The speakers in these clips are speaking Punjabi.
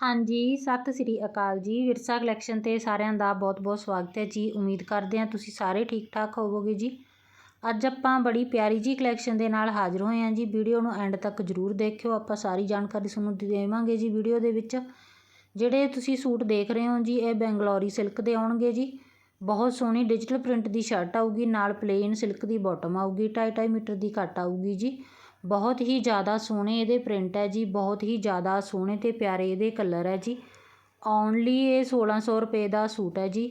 ਹਾਂਜੀ, ਸਤਿ ਸ੍ਰੀ ਅਕਾਲ ਜੀ। ਵਿਰਸਾ ਕਲੈਕਸ਼ਨ ਤੇ ਸਾਰਿਆਂ ਦਾ ਬਹੁਤ-ਬਹੁਤ ਸਵਾਗਤ ਹੈ ਜੀ। ਉਮੀਦ ਕਰਦੇ ਹਾਂ ਤੁਸੀਂ ਸਾਰੇ ਠੀਕ ਠਾਕ ਹੋਵੋਗੇ ਜੀ। ਅੱਜ ਆਪਾਂ ਬੜੀ ਪਿਆਰੀ ਜੀ ਕਲੈਕਸ਼ਨ ਦੇ ਨਾਲ ਹਾਜ਼ਰ ਹੋਏ ਹਾਂ ਜੀ। ਵੀਡੀਓ ਨੂੰ ਐਂਡ ਤੱਕ ਜ਼ਰੂਰ ਦੇਖਿਓ। ਆਪਾਂ ਸਾਰੀ ਜਾਣਕਾਰੀ ਤੁਹਾਨੂੰ ਦੇਵਾਂਗੇ ਜੀ ਵੀਡੀਓ ਦੇ ਵਿੱਚ। ਜਿਹੜੇ ਤੁਸੀਂ ਸੂਟ ਦੇਖ ਰਹੇ ਹੋ ਜੀ, ਇਹ ਬੈਂਗਲੌਰੀ ਸਿਲਕ ਦੇ ਆਉਣਗੇ ਜੀ। ਬਹੁਤ ਸੋਹਣੀ ਡਿਜੀਟਲ ਪ੍ਰਿੰਟ ਦੀ ਸ਼ਰਟ ਆਊਗੀ, ਨਾਲ ਪਲੇਨ ਸਿਲਕ ਦੀ ਬਾਟਮ ਆਊਗੀ 2.5 ਮੀਟਰ ਦੀ ਕੱਟ ਆਊਗੀ ਜੀ। ਬਹੁਤ ਹੀ ਜ਼ਿਆਦਾ ਸੋਹਣੇ ਇਹਦੇ ਪ੍ਰਿੰਟ ਹੈ ਜੀ, ਬਹੁਤ ਹੀ ਜ਼ਿਆਦਾ ਸੋਹਣੇ ਤੇ ਪਿਆਰੇ ਇਹਦੇ ਕਲਰ ਹੈ ਜੀ। ਓਨਲੀ ਇਹ 1600 ਰੁਪਏ ਦਾ ਸੂਟ ਹੈ ਜੀ।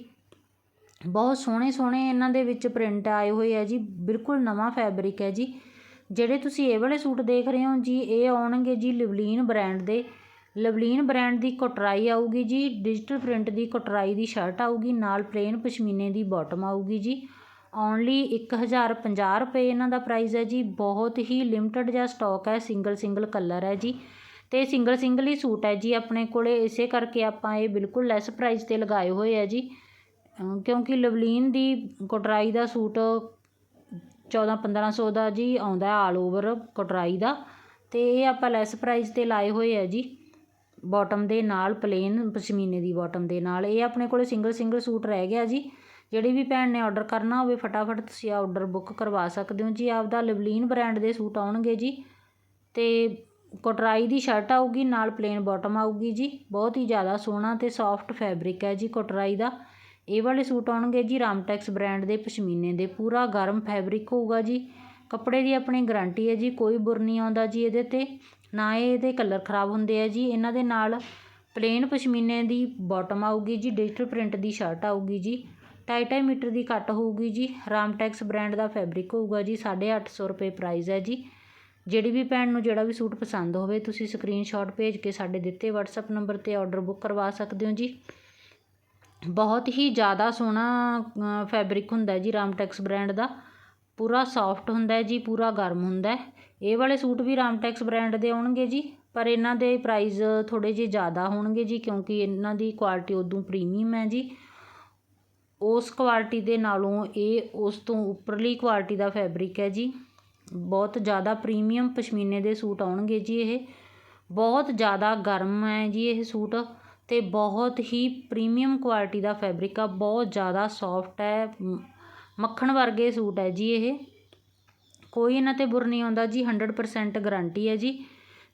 ਬਹੁਤ ਸੋਹਣੇ ਸੋਹਣੇ ਇਹਨਾਂ ਦੇ ਵਿੱਚ ਪ੍ਰਿੰਟ ਆਏ ਹੋਏ ਹੈ ਜੀ, ਬਿਲਕੁਲ ਨਵਾਂ ਫੈਬਰਿਕ ਹੈ ਜੀ। ਜਿਹੜੇ ਤੁਸੀਂ ਇਹ ਵਾਲੇ ਸੂਟ ਦੇਖ ਰਹੇ ਹੋ ਜੀ, ਇਹ ਆਉਣਗੇ ਜੀ ਲਿਵਲੀਨ ਬ੍ਰਾਂਡ ਦੇ। ਲਵਲੀਨ ਬ੍ਰਾਂਡ ਦੀ ਕਟਰਾਈ ਆਊਗੀ ਜੀ ਡਿਜੀਟਲ ਪ੍ਰਿੰਟ ਦੀ ਕਟਰਾਈ ਦੀ ਸ਼ਰਟ ਆਊਗੀ, ਨਾਲ ਪਲੇਨ ਪਸ਼ਮੀਨੇ ਦੀ ਬਾਟਮ ਆਊਗੀ ਜੀ। ਓਨਲੀ 1050 ਰੁਪਏ ਇਹਨਾਂ ਦਾ ਪ੍ਰਾਈਜ਼ ਹੈ ਜੀ। ਬਹੁਤ ਹੀ ਲਿਮਟਿਡ ਜਿਹਾ ਸਟੋਕ ਹੈ ਸਿੰਗਲ ਸਿੰਗਲ ਕਲਰ ਹੈ ਜੀ। ਅਤੇ ਸਿੰਗਲ ਸਿੰਗਲ ਹੀ ਸੂਟ ਹੈ ਜੀ ਆਪਣੇ ਕੋਲ। ਇਸੇ ਕਰਕੇ ਆਪਾਂ ਇਹ ਬਿਲਕੁਲ ਲੈਸ ਪ੍ਰਾਈਜ਼ ਤੇ ਲਗਾਏ ਹੋਏ ਹੈ ਜੀ। ਕਿਉਂਕਿ ਲਵਲੀਨ ਦੀ ਕੋਟਰਾਈ ਦਾ ਸੂਟ 14 1500 ਦਾ ਜੀ ਆਉਂਦਾ ਆਲ ਓਵਰ ਕੋਟਰਾਈ ਦਾ। ਅਤੇ ਇਹ ਆਪਾਂ ਲੈਸ ਪ੍ਰਾਈਜ਼ ਤੇ ਲਾਏ ਹੋਏ ਹੈ ਜੀ। ਬਾਟਮ ਦੇ ਨਾਲ ਪਲੇਨ ਪਸ਼ਮੀਨੇ ਦੀ ਬਾਟਮ ਦੇ ਨਾਲ। ਇਹ ਆਪਣੇ ਕੋਲ ਸਿੰਗਲ ਸਿੰਗਲ ਸੂਟ ਰਹਿ ਗਿਆ ਜੀ। ਜਿਹੜੀ ਵੀ ਭੈਣ ਨੇ ਔਡਰ ਕਰਨਾ ਹੋਵੇ, ਫਟਾਫਟ ਤੁਸੀਂ ਔਡਰ ਬੁੱਕ ਕਰਵਾ ਸਕਦੇ ਹੋ ਜੀ। ਆਪਦਾ ਲਿਵਲੀਨ ਬ੍ਰੈਂਡ ਦੇ ਸੂਟ ਆਉਣਗੇ ਜੀ। ਅਤੇ ਕੋਟਰਾਈ ਦੀ ਸ਼ਰਟ ਆਊਗੀ, ਨਾਲ ਪਲੇਨ ਬਾਟਮ ਆਊਗੀ ਜੀ। ਬਹੁਤ ਹੀ ਜ਼ਿਆਦਾ ਸੋਹਣਾ ਅਤੇ ਸੌਫਟ ਫੈਬਰਿਕ ਹੈ ਜੀ ਕੋਟਰਾਈ ਦਾ। ਇਹ ਵਾਲੇ ਸੂਟ ਆਉਣਗੇ ਜੀ ਰਾਮਟੈਕਸ ਬ੍ਰਾਂਡ ਦੇ ਪਸ਼ਮੀਨੇ ਦੇ। ਪੂਰਾ ਗਰਮ ਫੈਬਰਿਕ ਹੋਊਗਾ ਜੀ। ਕੱਪੜੇ ਦੀ ਆਪਣੀ ਗਾਰੰਟੀ ਹੈ ਜੀ, ਕੋਈ ਬੁਰ ਨਹੀਂ ਆਉਂਦਾ ਜੀ ਇਹਦੇ ਤੇ। ਨਾ ਇਹਦੇ ਕਲਰ ਖਰਾਬ ਹੁੰਦੇ ਆ ਜੀ। ਇਹਨਾਂ ਦੇ ਨਾਲ ਪਲੇਨ ਪਸ਼ਮੀਨੇ ਦੀ ਬਾਟਮ ਆਊਗੀ ਜੀ ਡਿਜੀਟਲ ਪ੍ਰਿੰਟ ਦੀ ਸ਼ਰਟ ਆਊਗੀ ਜੀ। ਢਾਈ ਢਾਈ ਮੀਟਰ ਦੀ ਕੱਟ ਹੋਊਗੀ ਜੀ। ਰਾਮਟੈਕਸ ਬ੍ਰਾਂਡ ਦਾ ਫੈਬਰਿਕ ਹੋਊਗਾ ਜੀ। 850 ਰੁਪਏ ਪ੍ਰਾਈਜ਼ ਹੈ ਜੀ। ਜਿਹੜੀ ਵੀ ਭੈਣ ਨੂੰ ਜਿਹੜਾ ਵੀ ਸੂਟ ਪਸੰਦ ਹੋਵੇ, ਤੁਸੀਂ ਸਕਰੀਨਸ਼ਾਟ ਭੇਜ ਕੇ ਸਾਡੇ ਦਿੱਤੇ WhatsApp ਨੰਬਰ ਤੇ ਆਰਡਰ ਬੁੱਕ ਕਰਵਾ ਸਕਦੇ ਹੋ ਜੀ। ਬਹੁਤ ਹੀ ਜ਼ਿਆਦਾ ਸੋਹਣਾ ਫੈਬਰਿਕ ਹੁੰਦਾ ਜੀ ਰਾਮਟੈਕਸ ਬ੍ਰਾਂਡ ਦਾ। ਪੂਰਾ ਸੌਫਟ ਹੁੰਦਾ ਜੀ, ਪੂਰਾ ਗਰਮ ਹੁੰਦਾ ਇਹ ਵਾਲੇ ਸੂਟ ਵੀ ਰਾਮਟੈਕਸ ਬ੍ਰਾਂਡ ਦੇ ਆਉਣਗੇ ਜੀ, ਪਰ ਇਹਨਾਂ ਦੇ ਪ੍ਰਾਈਜ਼ ਥੋੜੇ ਜਿਹੇ ਜ਼ਿਆਦਾ ਹੋਣਗੇ ਜੀ, ਕਿਉਂਕਿ ਇਹਨਾਂ ਦੀ ਕੁਆਲਿਟੀ ਉਦੋਂ ਪ੍ਰੀਮੀਅਮ ਹੈ ਜੀ। ਉਸ ਕੁਆਲਿਟੀ ਦੇ ਨਾਲੋਂ ਇਹ ਉਸ ਤੋਂ ਉੱਪਰਲੀ ਕੁਆਲਿਟੀ ਦਾ ਫੈਬਰਿਕ ਹੈ ਜੀ। ਬਹੁਤ ਜ਼ਿਆਦਾ ਪ੍ਰੀਮੀਅਮ ਪਸ਼ਮੀਨੇ ਦੇ ਸੂਟ ਆਉਣਗੇ ਜੀ ਇਹ। ਬਹੁਤ ਜ਼ਿਆਦਾ ਗਰਮ ਹੈ ਜੀ ਇਹ ਸੂਟ ਅਤੇ ਬਹੁਤ ਹੀ ਪ੍ਰੀਮੀਅਮ ਕੁਆਲਿਟੀ ਦਾ ਫੈਬਰਿਕ ਆ। ਬਹੁਤ ਜ਼ਿਆਦਾ ਸੌਫਟ ਹੈ ਮੱਖਣ ਵਰਗੇ ਸੂਟ ਹੈ ਜੀ ਇਹ। ਕੋਈ ਇਹਨਾਂ ਤੇ ਬੁਰ ਨਹੀਂ ਆਉਂਦਾ ਜੀ ਹੰਡਰਡ ਪਰਸੈਂਟ ਗਰੰਟੀ ਹੈ ਜੀ।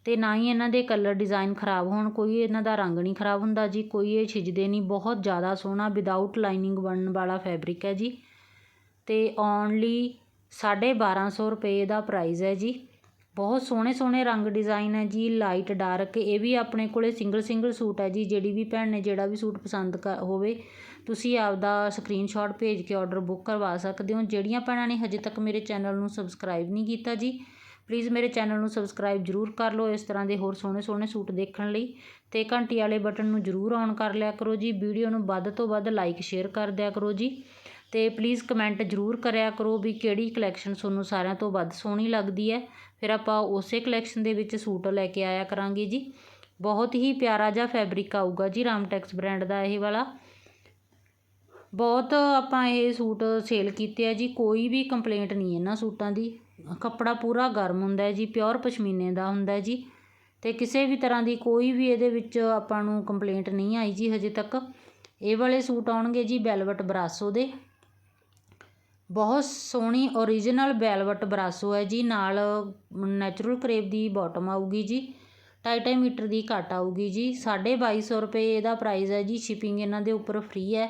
ਅਤੇ ਨਾ ਹੀ ਇਹਨਾਂ ਦੇ ਕਲਰ ਡਿਜ਼ਾਇਨ ਖਰਾਬ ਹੋਣ, ਕੋਈ ਇਹਨਾਂ ਦਾ ਰੰਗ ਨਹੀਂ ਖਰਾਬ ਹੁੰਦਾ ਜੀ, ਕੋਈ ਇਹ ਛਿਜਦੇ ਨਹੀਂ, ਬਹੁਤ ਜ਼ਿਆਦਾ ਸੋਹਣਾ ਵਿਦਆਊਟ ਲਾਈਨਿੰਗ ਬਣਨ ਵਾਲਾ ਫੈਬਰਿਕ ਹੈ ਜੀ। ਤੇ ਓਨਲੀ 1250 ਰੁਪਏ ਦਾ ਪ੍ਰਾਈਜ਼ ਹੈ ਜੀ। ਬਹੁਤ ਸੋਹਣੇ ਸੋਹਣੇ ਰੰਗ ਡਿਜ਼ਾਈਨ ਹੈ ਜੀ ਲਾਈਟ ਡਾਰਕ ਇਹ ਵੀ ਆਪਣੇ ਕੋਲੇ ਸਿੰਗਲ ਸਿੰਗਲ ਸੂਟ ਹੈ ਜੀ, ਜਿਹੜੀ ਵੀ ਭੈਣ ਨੇ ਜਿਹੜਾ ਵੀ ਸੂਟ ਪਸੰਦ ਹੋਵੇ, ਤੁਸੀਂ ਆਪਦਾ ਸਕਰੀਨਸ਼ਾਟ ਭੇਜ ਕੇ ਆਰਡਰ ਬੁੱਕ ਕਰਵਾ ਸਕਦੇ ਹੋ। ਜਿਹੜੀਆਂ ਭੈਣਾਂ ਨੇ ਹਜੇ ਤੱਕ ਮੇਰੇ ਚੈਨਲ ਨੂੰ ਸਬਸਕ੍ਰਾਈਬ ਨਹੀਂ ਕੀਤਾ ਜੀ ਪਲੀਜ਼ ਮੇਰੇ ਚੈਨਲ ਨੂੰ ਸਬਸਕ੍ਰਾਈਬ ਜ਼ਰੂਰ ਕਰ ਲਓ ਇਸ ਤਰ੍ਹਾਂ ਦੇ ਹੋਰ ਸੋਹਣੇ ਸੋਹਣੇ ਸੂਟ ਦੇਖਣ ਲਈ ਅਤੇ ਘੰਟੀ ਵਾਲੇ ਬਟਨ ਨੂੰ ਜ਼ਰੂਰ ਔਨ ਕਰ ਲਿਆ ਕਰੋ ਜੀ। ਵੀਡੀਓ ਨੂੰ ਵੱਧ ਤੋਂ ਵੱਧ ਲਾਈਕ ਸ਼ੇਅਰ ਕਰ ਦਿਆ ਕਰੋ ਜੀ। ਅਤੇ ਪਲੀਜ਼ ਕਮੈਂਟ ਜ਼ਰੂਰ ਕਰਿਆ ਕਰੋ ਵੀ ਕਿਹੜੀ ਕਲੈਕਸ਼ਨ ਤੁਹਾਨੂੰ ਸਾਰਿਆਂ ਤੋਂ ਵੱਧ ਸੋਹਣੀ ਲੱਗਦੀ ਹੈ। ਫਿਰ ਆਪਾਂ ਉਸੇ ਕਲੈਕਸ਼ਨ ਦੇ ਵਿੱਚ ਸੂਟ ਲੈ ਕੇ ਆਇਆ ਕਰਾਂਗੇ ਜੀ। ਬਹੁਤ ਹੀ ਪਿਆਰਾ ਜਿਹਾ ਫੈਬਰਿਕ ਆਊਗਾ ਜੀ ਰਾਮਟੈਕਸ ਬ੍ਰਾਂਡ ਦਾ ਇਹ ਵਾਲਾ। ਬਹੁਤ ਆਪਾਂ ਇਹ ਸੂਟ ਸੇਲ ਕੀਤੇ ਆ ਜੀ। ਕੋਈ ਵੀ ਕੰਪਲੇਂਟ ਨਹੀਂ ਇਹਨਾਂ ਸੂਟਾਂ ਦੀ। ਕੱਪੜਾ ਪੂਰਾ ਗਰਮ ਹੁੰਦਾ ਹੈ ਜੀ, ਪਿਓਰ ਪਸ਼ਮੀਨੇ ਦਾ ਹੁੰਦਾ ਜੀ। ਅਤੇ ਕਿਸੇ ਵੀ ਤਰ੍ਹਾਂ ਦੀ ਕੋਈ ਵੀ ਇਹਦੇ ਵਿੱਚ ਆਪਾਂ ਨੂੰ ਕੰਪਲੇਂਟ ਨਹੀਂ ਆਈ ਜੀ ਹਜੇ ਤੱਕ। ਇਹ ਵਾਲੇ ਸੂਟ ਆਉਣਗੇ ਜੀ ਵੈਲਵਟ ਬਰਾਸੋ ਦੇ। ਬਹੁਤ ਸੋਹਣੀ ਓਰੀਜਨਲ ਵੈਲਵਟ ਬਰਾਸੋ ਹੈ ਜੀ, ਨਾਲ ਨੈਚੁਰਲ ਕਰੇਪ ਦੀ ਬਾਟਮ ਆਊਗੀ ਜੀ ਢਾਈ ਢਾਈ ਮੀਟਰ ਦੀ ਘੱਟ ਆਊਗੀ ਜੀ। 2250 ਰੁਪਏ ਇਹਦਾ ਪ੍ਰਾਈਸ ਹੈ ਜੀ ਸ਼ਿਪਿੰਗ ਇਹਨਾਂ ਦੇ ਉੱਪਰ ਫ੍ਰੀ ਹੈ।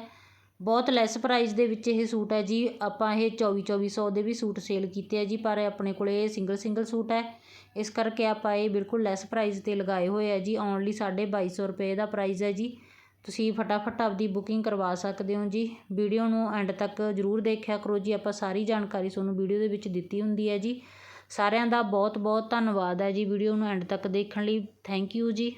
ਬਹੁਤ ਲੈਸ ਪ੍ਰਾਈਜ਼ ਦੇ ਵਿੱਚ ਇਹ ਸੂਟ ਹੈ ਜੀ। ਆਪਾਂ ਇਹ ਚੌਵੀ ਚੌਵੀ ਸੌ ਦੇ ਵੀ ਸੂਟ ਸੇਲ ਕੀਤੇ ਆ ਜੀ, ਪਰ ਆਪਣੇ ਕੋਲ ਇਹ ਸਿੰਗਲ ਸਿੰਗਲ ਸੂਟ ਹੈ। ਇਸ ਕਰਕੇ ਆਪਾਂ ਇਹ ਬਿਲਕੁਲ ਲੈਸ ਪ੍ਰਾਈਜ਼ ਤੇ ਲਗਾਏ ਹੋਏ ਆ ਜੀ। ਓਨਲੀ 2250 ਰੁਪਏ ਦਾ ਪ੍ਰਾਈਜ਼ ਹੈ ਜੀ। ਤੁਸੀਂ ਫਟਾਫਟ ਆਪਦੀ ਬੁਕਿੰਗ ਕਰਵਾ ਸਕਦੇ ਹੋ ਜੀ। ਵੀਡੀਓ ਨੂੰ ਐਂਡ ਤੱਕ ਜ਼ਰੂਰ ਦੇਖਿਆ ਕਰੋ ਜੀ। ਆਪਾਂ ਸਾਰੀ ਜਾਣਕਾਰੀ ਤੁਹਾਨੂੰ ਵੀਡੀਓ ਦੇ ਵਿੱਚ ਦਿੱਤੀ ਹੁੰਦੀ ਹੈ ਜੀ। ਸਾਰਿਆਂ ਦਾ ਬਹੁਤ ਬਹੁਤ ਧੰਨਵਾਦ ਹੈ ਜੀ ਵੀਡੀਓ ਨੂੰ ਐਂਡ ਤੱਕ ਦੇਖਣ ਲਈ। ਥੈਂਕ ਯੂ ਜੀ।